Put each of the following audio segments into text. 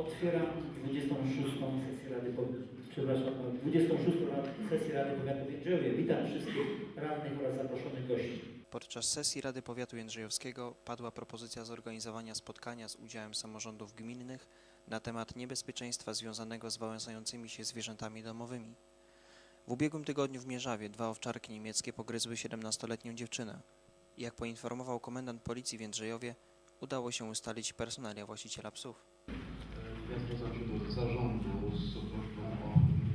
Otwieram 26. sesję Rady Powiatu, przepraszam, 26. sesję Rady Powiatu w Jędrzejowie. Witam wszystkich radnych oraz zaproszonych gości. Podczas sesji Rady Powiatu Jędrzejowskiego padła propozycja zorganizowania spotkania z udziałem samorządów gminnych na temat niebezpieczeństwa związanego z wałęsającymi się zwierzętami domowymi. W ubiegłym tygodniu w Mierzawie dwa owczarki niemieckie pogryzły 17-letnią dziewczynę. Jak poinformował komendant policji w Jędrzejowie, udało się ustalić personalia właściciela psów. Ja zwracam się do zarządu z prośbą o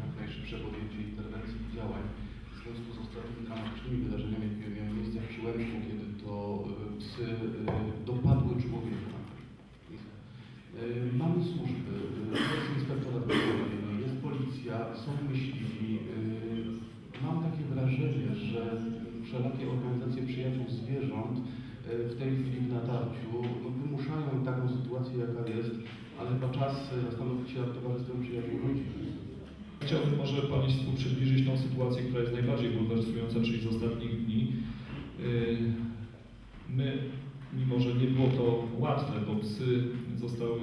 jak najszybsze podjęcie interwencji i działań w związku z ostatnimi dramatycznymi wydarzeniami, jakie miały miejsce w Przyłębsku, kiedy to y, psy y, dopadły człowieka. Y, Mamy służby, jest inspektorat jest policja, są myśliwi. Mam takie wrażenie, że wszelakie organizacje przyjaciół zwierząt w tej chwili w natarciu no, wymuszają taką sytuację, jaka jest, ale chyba czas y, zastanowić się nad towarzystwem przyjaciół ludzi. Chciałbym może Państwu przybliżyć tą sytuację, która jest najbardziej bulwersująca, czyli z ostatnich dni. Yy, My, mimo że nie było to łatwe, bo psy zostały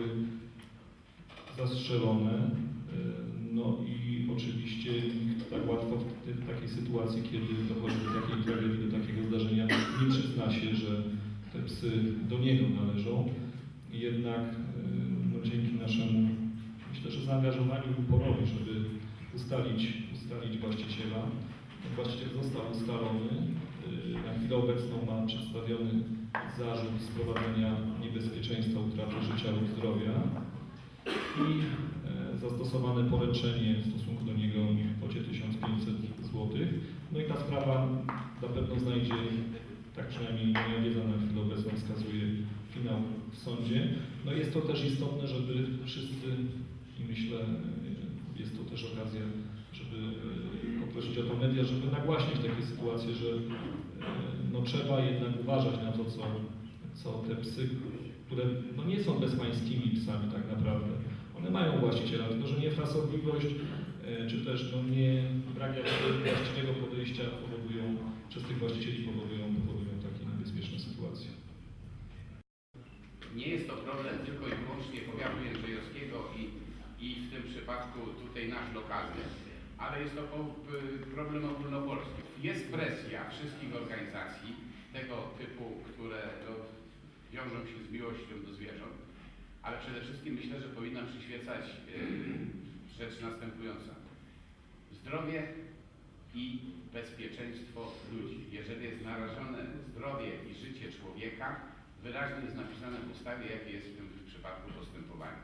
zastrzelone, yy, no i oczywiście w takiej sytuacji, kiedy dochodzi do takiej tragedii, do takiego zdarzenia, nie przyzna się, że te psy do niego należą. Jednak yy, no, dzięki naszemu, myślę, że zaangażowaniu uporowi, żeby ustalić, ustalić właściciela. Właściciel został ustalony. Yy, Na chwilę obecną ma przedstawiony zarzut sprowadzenia niebezpieczeństwa utraty życia lub zdrowia i e, zastosowane poręczenie w stosunku do niego w kwocie 1500 zł. No i ta sprawa na pewno znajdzie, tak przynajmniej moja wiedza na chwilę obecną wskazuje, finał w sądzie. No jest to też istotne, żeby wszyscy i myślę, jest to też okazja, żeby e, poprosić o to media, żeby nagłaśniać takie sytuacje, że e, no, trzeba jednak uważać na to, co, co te psy, które no, nie są bezpańskimi psami tak naprawdę. Właściciela, tylko że niefrasobliwość e, czy też no, nie, brak właściwego podejścia powodują, przez tych właścicieli powodują, powodują takie niebezpieczne sytuacje. Nie jest to problem tylko i wyłącznie powiatu jędrzejowskiego i, i w tym przypadku tutaj nasz lokalny, ale jest to problem ogólnopolski. Jest presja wszystkich organizacji tego typu, które no, wiążą się z miłością do zwierząt, ale przede wszystkim myślę, że powinna przyświecać yy, rzecz następująca. Zdrowie i bezpieczeństwo ludzi. Jeżeli jest narażone zdrowie i życie człowieka, wyraźnie jest napisane w ustawie, jakie jest w tym przypadku postępowanie.